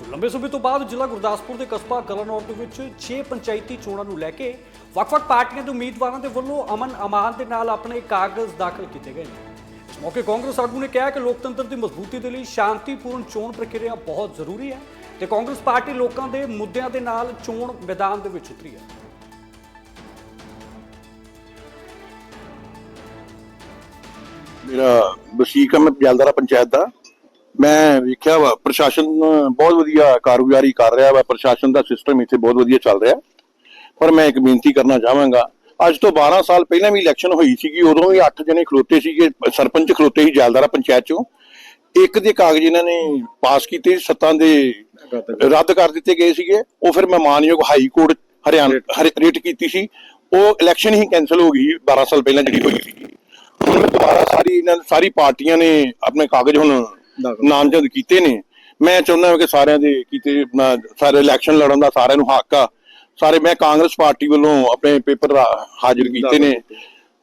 ਸੋ ਲੰਬੇ ਸਮੇਂ ਤੋਂ ਬਾਅਦ ਜ਼ਿਲ੍ਹਾ ਗੁਰਦਾਸਪੁਰ ਦੇ ਕਸਬਾ ਗਲਨੌਰ ਦੇ ਵਿੱਚ 6 ਪੰਚਾਇਤੀ ਚੋਣਾਂ ਨੂੰ ਲੈ ਕੇ ਵੱਖ-ਵੱਖ ਪਾਰਟੀਆਂ ਦੇ ਉਮੀਦਵਾਰਾਂ ਦੇ ਵੱਲੋਂ ਅਮਨ ਅਮਾਨ ਦੇ ਨਾਲ ਆਪਣੇ ਕਾਗਜ਼ ਦਾਖਲ ਕੀਤੇ ਗਏ ਨੇ। ਮੌਕੇ ਕਾਂਗਰਸ ਆਗੂ ਨੇ ਕਿਹਾ ਕਿ ਲੋਕਤੰਤਰ ਦੀ ਮਜ਼ਬੂਤੀ ਦੇ ਲਈ ਸ਼ਾਂਤੀਪੂਰਨ ਚੋਣ ਪ੍ਰਕਿਰਿਆ ਬਹੁਤ ਜ਼ਰੂਰੀ ਹੈ ਤੇ ਕਾਂਗਰਸ ਪਾਰਟੀ ਲੋਕਾਂ ਦੇ ਮੁੱਦਿਆਂ ਦੇ ਨਾਲ ਚੋਣ ਮੈਦਾਨ ਦੇ ਵਿੱਚ ਉਤਰੀ ਹੈ। ਮੇਰਾ ਵਸੀਕ ਮੈਂ ਜਲਦਾਰਾ ਪੰਚਾਇਤ ਦਾ। ਮੈਂ ਵੇਖਿਆ ਵਾ ਪ੍ਰਸ਼ਾਸਨ ਬਹੁਤ ਵਧੀਆ ਕਾਰਗੁਜ਼ਾਰੀ ਕਰ ਰਿਹਾ ਵਾ ਪ੍ਰਸ਼ਾਸਨ ਦਾ ਸਿਸਟਮ ਇੱਥੇ ਬਹੁਤ ਵਧੀਆ ਚੱਲ ਰਿਹਾ। ਪਰ ਮੈਂ ਇੱਕ ਬੇਨਤੀ ਕਰਨਾ ਚਾਹਾਂਗਾ ਅੱਜ ਤੋਂ 12 ਸਾਲ ਪਹਿਲਾਂ ਵੀ ਇਲੈਕਸ਼ਨ ਹੋਈ ਸੀਗੀ ਉਦੋਂ ਵੀ 8 ਜਣੇ ਖਲੋਤੇ ਸੀਗੇ ਸਰਪੰਚ ਖਲੋਤੇ ਸੀ ਜਲਦਾਰਾ ਪੰਚਾਇਤ ਚੋਂ। ਇੱਕ ਦੇ ਕਾਗਜ਼ ਇਹਨਾਂ ਨੇ ਪਾਸ ਕੀਤੇ ਸੱਤਾਂ ਦੇ ਰੱਦ ਕਰ ਦਿੱਤੇ ਗਏ ਸੀਗੇ। ਉਹ ਫਿਰ ਮੈਂ ਮਾਨਯੋਗ ਹਾਈ ਕੋਰਟ ਹਰਿਆਣਾ ਹਰ- ਰਿਟ ਕੀਤੀ ਸੀ। ਉਹ ਇਲੈਕਸ਼ਨ ਹੀ ਕੈਨਸਲ ਹੋ ਗਈ 12 ਸਾਲ ਪਹਿਲਾਂ ਜਿਹੜੀ ਹੋਈ ਸੀ ਹੁਣ ਮੈਂ ਦੁਬਾਰਾ ਸਾਰੀ ਇਹਨਾਂ ਸਾਰੀ ਪਾਰਟੀਆਂ ਨੇ ਆਪਣੇ ਕਾਗਜ਼ ਹੁਣ ਨਾਮਜ਼ਦ ਕੀਤੇ ਨੇ। ਮੈਂ ਚਾਹੁੰਦਾ ਕਿ ਸਾਰਿਆਂ ਦੇ ਕੀਤੇ ਸਾਰੇ ਇਲੈਕਸ਼ਨ ਲੜਨ ਦਾ ਸਾਰਿਆਂ ਨੂੰ ਹੱਕ ਆ। ਸਾਰੇ, ਮੈਂ ਕਾਂਗਰਸ ਪਾਰਟੀ ਵੱਲੋਂ ਆਪਣੇ ਪੇਪਰ ਹਾਜ਼ਰ ਕੀਤੇ ਨੇ।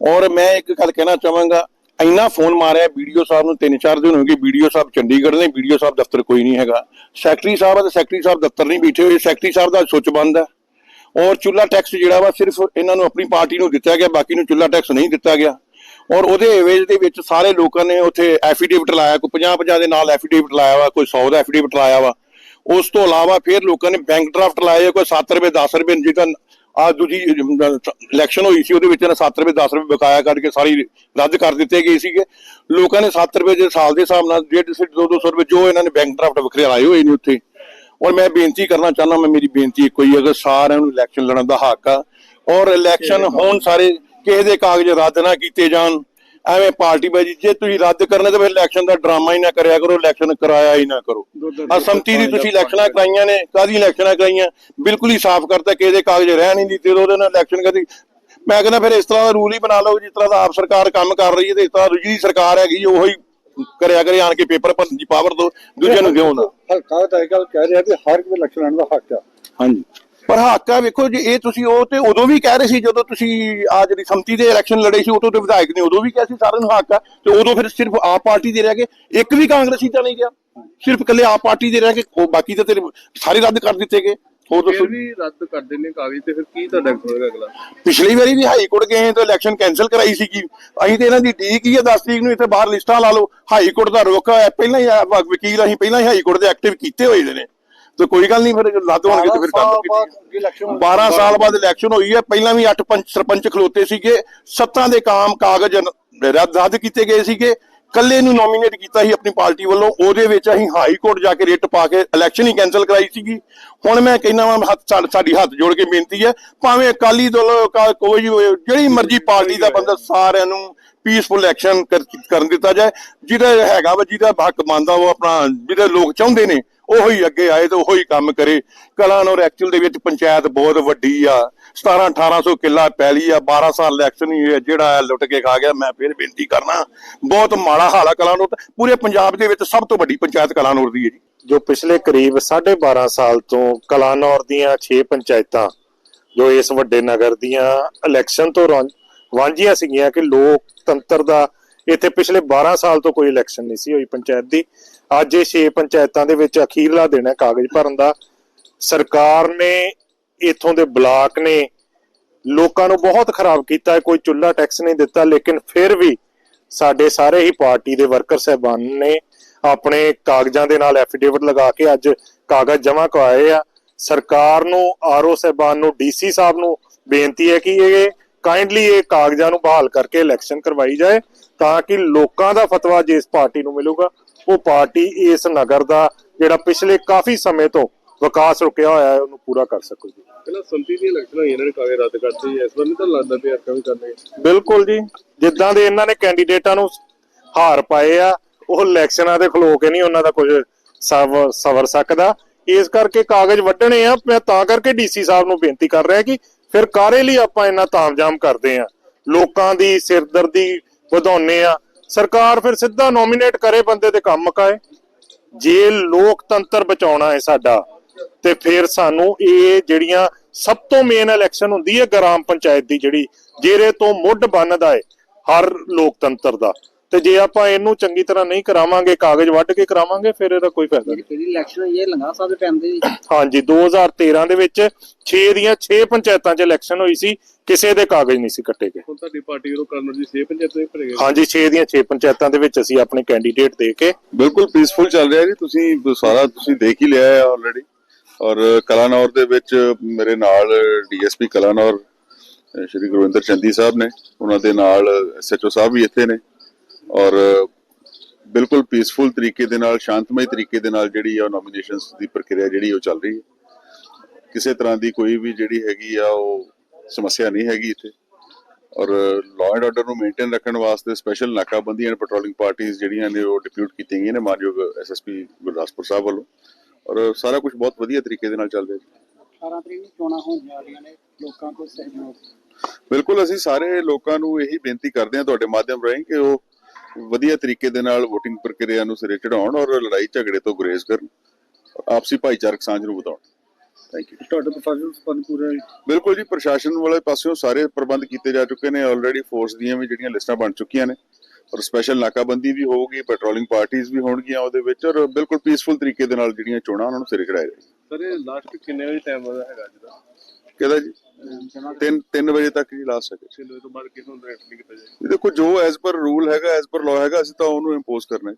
ਔਰ ਮੈਂ ਇੱਕ ਗੱਲ ਕਹਿਣਾ ਚਾਹਾਂਗਾ, ਇੰਨਾ ਫੋਨ ਮਾਰਿਆ ਵੀਡੀਓ ਸਾਹਿਬ ਨੂੰ, ਤਿੰਨ ਚਾਰ ਦਿਨ ਹੋ ਗਏ ਵੀਡੀਓ ਸਾਹਿਬ ਚੰਡੀਗੜ੍ਹ ਨੇ, ਵੀਡੀਓ ਸਾਹਿਬ ਦਫ਼ਤਰ ਕੋਈ ਨਹੀਂ ਹੈਗਾ। ਸੈਕਟਰੀ ਸਾਹਿਬ ਆ ਤੇ ਸੈਕਟਰੀ ਸਾਹਿਬ ਦਫ਼ਤਰ ਨਹੀਂ ਬੈਠੇ ਹੋਏ। ਸੈਕਟਰੀ ਸਾਹਿਬ ਦਾ ਸੁੱਚ ਬੰਦ ਹੈ ਔਰ ਚੁੱਲਾ ਟੈਕਸ ਜਿਹੜਾ ਵਾ ਸਿਰਫ ਇਹਨਾਂ ਨੂੰ ਆਪਣੀ ਪਾਰਟੀ ਨੂੰ ਦਿੱਤਾ ਗਿਆ, ਬਾਕੀ ਨੂੰ ਚੁੱਲਾ ਟੈਕਸ ਨਹੀਂ ਦਿੱਤਾ ਗਿਆ। ਔਰ ਉਹਦੇ ਏਵੇਜ ਦੇ ਵਿੱਚ ਸਾਰੇ ਲੋਕਾਂ ਨੇ ਉੱਥੇ ਐਫੀਡੇਵਿਟ ਲਾਇਆ ਕੋਈ 50 50 ਦੇ ਨਾਲ ਐਫੀਡੇਵਿਟ ਲਾਇਆ ਵਾ ਕੋਈ 100 ਦਾ ਐਫੀਡੇਵਿਟ ਲਾਇਆ ਵਾ। ਉਸ ਤੋਂ ਇਲਾਵਾ ਫਿਰ ਲੋਕਾਂ ਨੇ ਬੈਂਕ ਡਰਾਫਟ ਲਾਏ ਕੋਈ 7 ਰੁਪਏ 10 ਰੁਪਏ ਜਿਹਦਾ ਆ ਦੂਜੀ ਇਲੈਕਸ਼ਨ ਹੋਈ ਸੀ ਉਹਦੇ ਵਿੱਚ ਇਹਨਾਂ 7 ਰੁਪਏ 10 ਰੁਪਏ ਬਕਾਇਆ ਕਰਕੇ ਸਾਰੀ ਰੱਦ ਕਰ ਦਿੱਤੇ ਗਏ ਸੀਗੇ। ਲੋਕਾਂ ਨੇ 7 ਰੁਪਏ ਦੇ ਸਾਲ ਦੇ ਹਿਸਾਬ ਨਾਲ 150 2 200 ਰੁਪਏ ਜੋ ਇਹਨਾਂ ਨੇ ਬੈਂਕ ਡਰਾਫਟ ਵੱਖਰੇ ਲਾਏ ਹੋਏ ਨੇ ਉੱਥੇ। ਔਰ ਮੈਂ ਬੇਨਤੀ ਕਰਨਾ ਚਾਹੁੰਦਾ ਮੈਂ ਮੇਰੀ ਬੇਨਤੀ ਇੱਕੋ ਹੀ ਹੈ ਕਿ ਸਾਰਿਆਂ ਨੂੰ ਇਲੈਕਸ਼ਨ ਲੜਨ ਦਾ ਹੱਕ ਆ ਔਰ ਇਲੈਕਸ਼ਨ ਹੋਣ ਸਾਰੇ ਕਿਸੇ ਦੇ ਕਾਗਜ਼ ਰੱਦ ਨਾ ਕੀਤੇ ਜਾਣ। ਐਵੇਂ ਪਾਰਟੀ ਬਾਜੀ ਜੇ ਤੁਸੀਂ ਰੱਦ ਕਰਨੇ ਤਾਂ ਫਿਰ ਇਲੈਕਸ਼ਨ ਦਾ ਡਰਾਮਾ ਹੀ ਨਾ ਕਰਿਆ ਕਰੋ ਇਲੈਕਸ਼ਨ ਕਰਾਇਆ ਹੀ ਨਾ ਕਰੋ। ਆ ਸੰਮਤੀ ਦੀ ਤੁਸੀਂ ਇਲੈਕਸ਼ਨਾਂ ਕਰਾਈਆਂ ਨੇ ਕਾਦੀ ਇਲੈਕਸ਼ਨਾਂ ਕਰਾਈਆਂ? ਬਿਲਕੁਲ ਹੀ ਸਾਫ਼ ਕਰਤਾ ਕਿਸੇ ਦੇ ਕਾਗਜ਼ ਰਹਿ ਨਹੀਂ ਦਿੱਤੇ ਉਹਦੇ ਨਾਲ ਇਲੈਕਸ਼ਨ ਕਦੀ ਮੈਂ ਕਹਿੰਦਾ ਫਿਰ ਇਸ ਤਰ੍ਹਾਂ ਦਾ ਰੂਲ ਹੀ ਬਣਾ ਲਓ ਜਿਸ ਤਰ੍ਹਾਂ ਦਾ ਆਪ ਸਰਕਾਰ ਕੰਮ ਕਰ ਰਹੀ ਹੈ ਤੇ ਇਸ ਤਰ੍ਹਾਂ ਦੂਜੀ ਸਰਕਾਰ ਹੈਗੀ ਉਹੀ ਕਰਿਆ ਕਰੇ ਆਣ ਕੇ ਪੇਪਰ ਭਰਨ ਦੀ ਪਾਵਰ ਦੋ ਦੂਜਿਆਂ ਨੂੰ ਦਿਓ ਨਾ। ਹਲਕਾ ਤਾਂ ਇਹ ਗੱਲ ਕਹਿ ਰਿਹਾ ਕਿ ਹਰ ਇੱਕ ਇਲੈਕਸ਼ਨ ਦਾ ਹੱਕ ਆ। ਹਾਂਜੀ। ਪਰ ਹੱਕ ਵੇਖੋ ਜੇ ਇਹ ਤੁਸੀਂ ਉਹ ਤੇ ਉਦੋਂ ਵੀ ਕਹਿ ਰਹੇ ਸੀ ਜਦੋਂ ਤੁਸੀਂ ਆ ਜਿਹੜੀ ਸੰਮਤੀ ਦੇ ਇਲੈਕਸ਼ਨ ਲੜੇ ਸੀ ਉਦੋਂ ਤੇ ਵਿਧਾਇਕ ਨੇ ਉਦੋਂ ਵੀ ਕਿਹਾ ਸੀ ਸਾਰਿਆਂ ਨੂੰ ਹੱਕ ਆ ਤੇ ਉਦੋਂ ਫਿਰ ਸਿਰਫ ਆਪ ਪਾਰਟੀ ਦੇ ਰਹਿ ਗਏ ਇੱਕ ਵੀ ਕਾਂਗਰਸੀ ਤਾਂ ਨਹੀਂ ਗਿਆ। ਸਿਰਫ ਇਕੱਲੇ ਆਪ ਪਾਰਟੀ ਦੇ ਰਹਿ ਗਏ ਉਹ ਬਾਕੀ ਤਾਂ ਤੇਰੇ ਸਾਰੇ ਰੱਦ ਕਰ ਦਿੱਤੇ ਗਏ। ਉਹ ਦੱਸੋ ਵੀ ਰੱਦ ਕਰਦੇ ਨੇ ਕਾਗਜ਼ ਤੇ ਫਿਰ ਕੀ ਤੁਹਾਡਾ ਹੋਏਗਾ ਅਗਲਾ? ਪਿਛਲੀ ਵਾਰੀ ਵੀ ਹਾਈ ਕੋਰਟ ਗਏ ਤਾਂ ਇਲੈਕਸ਼ਨ ਕੈਨਸਲ ਕਰਾਈ ਸੀਗੀ ਅਸੀਂ ਤੇ ਇਹਨਾਂ ਦੀ ਡੀਕ ਹੀ ਆ 10 ਤਰੀਕ ਨੂੰ ਇੱਥੇ ਬਾਹਰ ਲਿਸਟਾਂ ਲਾ ਲਓ। ਹਾਈ ਕੋਰਟ ਦਾ ਰੁਕ ਹੈ ਪਹਿਲਾਂ ਹੀ ਵਕੀਲ ਅਸੀਂ ਪਹਿਲਾਂ ਹੀ ਹਾਈ ਕੋਰਟ ਦੇ ਐਕਟਿਵ ਕੀਤੇ ਹੋਏ ਨੇ। ਤੇ ਕੋਈ ਗੱਲ ਨਹੀਂ ਫਿਰ ਲੱਦ ਹੋਣਗੇ ਤੇ ਫਿਰ ਕਰ ਦੋਗੇ ਇਲੈਕਸ਼ਨ 12 ਸਾਲ ਬਾਅਦ ਇਲੈਕਸ਼ਨ ਹੋਈ ਹੈ। ਪਹਿਲਾਂ ਵੀ 8 ਪੰਚ ਸਰਪੰਚ ਖਲੋਤੇ ਸੀਗੇ। ਸੱਤਾਂ ਦੇ ਕਾਮ ਕਾਗਜ਼ ਰੱਦ ਕੀਤੇ ਗਏ ਸੀਗੇ। ਕੱਲੇ ਨੂੰ ਨੋਮੀਨੇਟ ਕੀਤਾ ਸੀ ਆਪਣੀ ਪਾਰਟੀ ਵੱਲੋਂ। ਉਹਦੇ ਵਿੱਚ ਅਸੀਂ ਹਾਈ ਕੋਰਟ ਜਾ ਕੇ ਰਿਟ ਪਾ ਕੇ ਇਲੈਕਸ਼ਨ ਹੀ ਕੈਨਸਲ ਕਰਾਈ ਸੀਗੀ। ਹੁਣ ਮੈਂ ਕਹਿੰਦਾ ਵਾਂ ਹੱਥ ਸਾਡੀ ਹੱਥ ਜੋੜ ਕੇ ਬੇਨਤੀ ਹੈ। ਭਾਵੇਂ ਅਕਾਲੀ ਦਲ ਕੋਈ ਜਿਹੜੀ ਮਰਜ਼ੀ ਪਾਰਟੀ ਦਾ ਬੰਦਾ ਸਾਰਿਆਂ ਨੂੰ ਪੀਸਫੁਲ ਐਕਸ਼ਨ ਕਰਨ ਦਿੱਤਾ ਜਾਏ। ਜਿਹੜਾ ਹੈਗਾ ਵਾ, ਜਿਹਦਾ ਹੱਕ ਮੰਨਦਾ ਉਹ ਆਪਣਾ ਜਿਹੜੇ ਲੋਕ ਚਾਹੁੰਦੇ ਨੇ, ਉਹੀ ਅੱਗੇ ਆਏ ਤੇ ਉਹੀ ਕੰਮ ਕਰੇ। ਕਲਾਨੌਰ ਐਕਚੁਅਲ ਦੇ ਵਿੱਚ ਪੰਚਾਇਤ ਬਹੁਤ ਵੱਡੀ ਆ। 17 1800 ਕਿੱਲਾ ਪੈਲੀ ਆ 12 ਸਾਲ ਇਲੈਕਸ਼ਨ ਹੀ ਹੋਇਆ ਜਿਹੜਾ ਲੁੱਟ ਕੇ ਖਾ ਗਿਆ, ਮੈਂ ਫਿਰ ਬੇਨਤੀ ਕਰਨਾ, ਬਹੁਤ ਮਾੜਾ ਹਾਲ ਆ ਕਲਾਨੌਰ ਪੂਰੇ ਪੰਜਾਬ ਦੇ ਵਿੱਚ ਸਭ ਤੋਂ ਵੱਡੀ ਪੰਚਾਇਤ ਕਲਾਨੌਰ ਦੀ ਹੈ ਜੀ। ਜੋ ਪਿਛਲੇ ਕਰੀਬ 12.5 ਸਾਲ ਤੋਂ ਕਲਾਨੌਰ ਦੀਆਂ 6 ਪੰਚਾਇਤਾਂ, ਜੋ ਇਸ ਵੱਡੇ ਨਗਰ ਦੀਆਂ ਇਲੈਕਸ਼ਨ ਤੋਂ ਵਾਂਝੀਆਂ ਸੀਗੀਆਂ ਕਿ ਲੋਕਤੰਤਰ ਦਾ ਇੱਥੇ ਪਿਛਲੇ 12 ਸਾਲ ਤੋਂ ਕੋਈ ਇਲੈਕਸ਼ਨ ਨਹੀਂ ਸੀ ਹੋਈ ਪੰਚਾਇਤ ਦੀ। ਅੱਜ ਇਹ 6 ਪੰਚਾਇਤਾਂ ਦੇ ਵਿੱਚ ਅਖੀਰਲਾ ਦਿਨ ਹੈ ਕਾਗਜ਼ ਭਰਨ ਦਾ। ਸਰਕਾਰ ਨੇ ਇਥੋਂ ਦੇ ਬਲਾਕ ਨੇ ਲੋਕਾਂ ਨੂੰ ਬਹੁਤ ਖਰਾਬ ਕੀਤਾ ਕੋਈ ਚੁੱਲ੍ਹਾ ਟੈਕਸ ਨਹੀਂ ਦਿੱਤਾ, ਲੇਕਿਨ ਫਿਰ ਵੀ ਸਾਡੇ ਸਾਰੇ ਹੀ ਪਾਰਟੀ ਦੇ ਵਰਕਰ ਸਹਿਬਾਨ ਨੇ ਆਪਣੇ ਕਾਗਜ਼ਾਂ ਦੇ ਨਾਲ ਐਫੀਡੇਵਿਟ ਲਗਾ ਕੇ ਅੱਜ ਕਾਗਜ਼ ਜਮ੍ਹਾਂ ਕਰਵਾਏ ਆ। ਸਰਕਾਰ ਨੂੰ, ਆਰਓ ਸਹਿਬਾਨ ਨੂੰ ਡੀਸੀ ਸਾਹਿਬ ਨੂੰ ਬੇਨਤੀ ਹੈ ਕਿ ਇਹ ਕਾਈਂਡਲੀ ਇਹ ਕਾਗਜ਼ਾਂ ਨੂੰ ਬਹਾਲ ਕਰਕੇ ਇਲੈਕਸ਼ਨ ਕਰਵਾਈ ਜਾਏ ਤਾਂ ਕਿ ਲੋਕਾਂ ਦਾ ਫਤਵਾ ਜਿਸ ਪਾਰਟੀ ਨੂੰ ਮਿਲੂਗਾ। ਉਹ ਪਾਰਟੀ ਇਸ ਨਗਰ ਦਾ ਜਿਹੜਾ ਪਿਛਲੇ ਕਾਫੀ ਸਮੇਂ ਤੋਂ ਵਿਕਾਸ ਰੁਕਿਆ ਹੋਇਆ ਹੈ ਉਹਨੂੰ ਪੂਰਾ ਕਰ ਸਕੂਗੀ ਪਹਿਲਾਂ ਸੰਮਤੀ ਦੀ ਇਲੈਕਸ਼ਨ ਹੋਈ ਇਹਨਾਂ ਨੇ ਕਾਗਜ਼ ਰੱਦ ਕਰਤੇ ਇਸ ਵਾਰ ਨਹੀਂ ਤਾਂ ਲੱਗਦਾ ਪਿਆ ਆਪਾਂ ਵੀ ਕਰਨੇ ਬਿਲਕੁਲ ਜੀ ਜਿੱਦਾਂ ਦੇ ਇਹਨਾਂ ਨੇ ਕੈਂਡੀਡੇਟਾਂ ਨੂੰ ਹਾਰ ਪਾਏ ਆ ਉਹ ਇਲੈਕਸ਼ਨਾਂ ਦੇ ਖਲੋ ਕੇ ਨਹੀਂ ਉਹਨਾਂ ਦਾ ਕੁਝ ਸਵ ਸਵਰ ਸਕਦਾ। ਇਸ ਕਰਕੇ ਕਾਗਜ਼ ਵੱਢਣੇ ਆ ਮੈਂ ਤਾਂ ਕਰਕੇ ਡੀਸੀ ਸਾਹਿਬ ਨੂੰ ਬੇਨਤੀ ਕਰ ਰਿਹਾ ਕਿ ਫਿਰ ਕਾਰੇ ਲਈ ਆਪਾਂ ਇੰਨਾ ਤਾਮਜਾਮ ਕਰਦੇ ਆ ਲੋਕਾਂ ਦੀ ਸਿਰਦਰਦੀ ਵਧਾਉਨੇ ਆ ਸਰਕਾਰ ਫਿਰ ਸਿੱਧਾ ਨੋਮੀਨੇਟ ਕਰੇ ਬੰਦੇ ਤੇ ਕੰਮ ਮਕਾਏ ਜੇ ਲੋਕਤੰਤਰ ਬਚਾਉਣਾ ਹੈ ਸਾਡਾ, ਤੇ ਫਿਰ ਸਾਨੂੰ ਇਹ ਜਿਹੜੀਆਂ ਸਭ ਤੋਂ ਮੇਨ ਇਲੈਕਸ਼ਨ ਹੁੰਦੀ ਹੈ ਗ੍ਰਾਮ ਪੰਚਾਇਤ ਦੀ ਜਿਹੜੀ, ਜਿਹਦੇ ਤੋਂ ਮੁੱਢ ਬਣਦਾ ਹੈ ਹਰ ਲੋਕਤੰਤਰ ਦਾ। ਤੇ ਜੇ ਆਪਾਂ ਇਹਨੂੰ ਚੰਗੀ ਤਰ੍ਹਾਂ ਨਹੀਂ ਕਰਾਵਾਂਗੇ ਕਾਗਜ਼ ਵੱਢ ਕੇ ਕਰਾਵਾਂਗੇ ਫਿਰ ਇਹਦਾ ਕੋਈ ਫਾਇਦਾ ਨਹੀਂ। ਕਿਹੜੀ ਇਲੈਕਸ਼ਨ ਹੋਈ ਹੈ ਲੰਗਾ ਸਾਹਿਬ ਦੇ ਟਾਈਮ ਦੇ ਵਿੱਚ ਹਾਂਜੀ 2013 ਦੇ ਵਿੱਚ 6 ਦੀਆਂ 6 ਪੰਚਾਇਤਾਂ 'ਚ ਇਲੈਕਸ਼ਨ ਹੋਈ ਸੀ ਕਿਸੇ ਦੇ ਕਾਗਜ਼ ਨਹੀਂ ਸੀ ਕੱਟੇ ਗਏ। ਹੁਣ ਤੁਹਾਡੀ ਪਾਰਟੀ ਵੱਲੋਂ ਕਰਨ ਦੀ 6 ਪੰਚਾਇਤਾਂ ਹੀ ਭਰੇ ਗਏ ਹਾਂਜੀ 6 ਦੀਆਂ 6 ਪੰਚਾਇਤਾਂ ਦੇ ਵਿੱਚ ਅਸੀਂ ਆਪਣੇ ਕੈਂਡੀਡੇਟ ਦੇ ਕੇ ਬਿਲਕੁਲ ਪੀਸਫੁਲ ਚੱਲ ਰਿਹਾ ਜੀ। ਤੁਸੀਂ ਸਾਰਾ ਤੁਸੀਂ ਦੇਖ ਹੀ ਲਿਆ ਹੈ ਆਲਰੇਡੀ ਔਰ ਕਲਾਨੌਰ ਦੇ ਵਿੱਚ ਮੇਰੇ ਨਾਲ ਡੀਐਸਪੀ ਕਲਾਨੌਰ ਸ਼੍ਰੀ ਗੁਰਵਿੰਦਰ ਚੰਦੀ ਸਾਹਿਬ ਨੇ। ਉਹਨਾਂ ਦੇ ਨਾਲ ਐਸਐਚਓ ਸਾਹਿਬ ਵੀ ਇੱਥੇ ਨੇ। ਔਰ ਬਿਲਕੁਲ ਪੀਸਫੁਲ ਤਰੀਕੇ ਦੇ ਨਾਲ ਸ਼ਾਂਤਮਈ ਤਰੀਕੇ ਦੇ ਨਾਲ ਜਿਹੜੀ ਆ ਨੋਮੀਨੇਸ਼ਨਸ ਦੀ ਪ੍ਰਕਿਰਿਆ ਜਿਹੜੀ ਉਹ ਚੱਲ ਰਹੀ ਹੈ। ਕਿਸੇ ਤਰ੍ਹਾਂ ਦੀ ਕੋਈ ਵੀ ਜਿਹੜੀ ਹੈਗੀ ਆ ਉਹ ਸਮੱਸਿਆ ਨਹੀਂ ਹੈਗੀ ਇੱਥੇ। ਔਰ ਲਾਅ ਐਂਡ ਆਰਡਰ ਨੂੰ ਮੇਨਟੇਨ ਰੱਖਣ ਵਾਸਤੇ ਸਪੈਸ਼ਲ ਨਾਕਾਬੰਦੀਆਂ ਐਂਡ ਪੈਟਰੋਲਿੰਗ ਪਾਰਟੀਆਂ ਜਿਹੜੀਆਂ ਨੇ ਉਹ ਡਿਪਿਊਟ ਕੀਤੀਆਂ ਗਈਆਂ ਨੇ ਮਾਨਯੋਗ ਐਸਐਸਪੀ ਗੁਰਦਾਸਪੁਰ ਸਾਹਿਬ ਵੱਲੋਂ। ਔਰ ਸਾਰਾ ਕੁਝ ਬਹੁਤ ਵਧੀਆ ਤਰੀਕੇ ਦੇ ਨਾਲ ਚੱਲ ਰਿਹਾ ਜੀ। 18 ਤਰੀਕ ਨੂੰ ਚੋਣਾਂ ਹੋਣ ਜਾ ਰਹੀਆਂ ਨੇ ਲੋਕਾਂ ਕੋਲ ਸਹਿਯੋਗ। ਬਿਲਕੁਲ ਅਸੀਂ ਸਾਰੇ ਲੋਕਾਂ ਨੂੰ ਇਹੀ ਬੇਨਤੀ ਕਰਦੇ ਹਾਂ ਤੁਹਾਡੇ ਮਾਧਿਅਮ ਰਾਹੀਂ ਕਿ ਉਹ ਵਧੀਆ ਤਰੀਕੇ ਦੇ ਨਾਲ VOTING ਪ੍ਰਕਿਰਿਆ ਨੂੰ ਸਿਰੇ ਚੜਾਉਣ ਔਰ ਲੜਾਈ ਝਗੜੇ ਤੋਂ ਗੁਰੇਜ਼ ਕਰਨ ਆਪਸੀ ਭਾਈਚਾਰਕ ਸਾਂਝ ਨੂੰ ਵਧਾਉਣ। ਥੈਂਕ ਯੂ ਤੁਹਾਡੇ ਪ੍ਰਸ਼ਾਸਨ ਸਪੰਨ ਪੂਰੇ ਬਿਲਕੁਲ ਜੀ ਪ੍ਰਸ਼ਾਸਨ ਵਾਲੇ ਪਾਸਿਓਂ ਸਾਰੇ ਪ੍ਰਬੰਧ ਕੀਤੇ ਜਾ ਚੁੱਕੇ ਨੇ। ਆਲਰੇਡੀ ਫੋਰਸ ਦੀਆਂ ਵੀ ਜਿਹੜੀਆਂ ਲਿਸਟਾਂ ਬਣ ਚੁੱਕੀਆਂ ਨੇ। ਔਰ ਸਪੈਸ਼ਲ ਨਾਕਾਬੰਦੀ ਵੀ ਹੋਊਗੀ ਪੈਟਰੋਲਿੰਗ ਪਾਰਟੀਆਂ ਵੀ ਹੋਣਗੀਆਂ ਉਹਦੇ ਵਿੱਚ ਔਰ ਬਿਲਕੁਲ ਪੀਸਫੁਲ ਤਰੀਕੇ ਦੇ ਨਾਲ ਜਿਹੜੀਆਂ ਚੋਣਾਂ ਉਹਨਾਂ ਨੂੰ ਸਿਰੇ ਚੜਾਇਆ ਜਾਏਗਾ ਸਰ ਇਹ ਲਾਸਟ ਕਿੰਨੇ ਵਜੇ ਟਾਈਮ ਦਾ ਹੈਗਾ ਅੱਜ ਦਾ? ਕਿਹਦਾ ਜੀ 3 3 ਵਜੇ ਤੱਕ ਜੀ ਲਾ ਸਕੇ। ਛੇ ਵਜੇ ਤੋਂ ਬਾਅਦ ਕਿਸ ਨੂੰ ਰੈਸਟ ਨਹੀਂ ਕੀਤਾ ਜਾਏਗਾ ਦੇਖੋ ਜੋ ਐਜ਼ ਪਰ ਰੂਲ ਹੈਗਾ ਐਜ਼ ਪਰ ਲਾਅ ਹੈਗਾ ਅਸੀਂ ਤਾਂ ਉਹਨੂੰ ਇੰਪੋਜ਼ ਕਰਨਾ ਹੈ।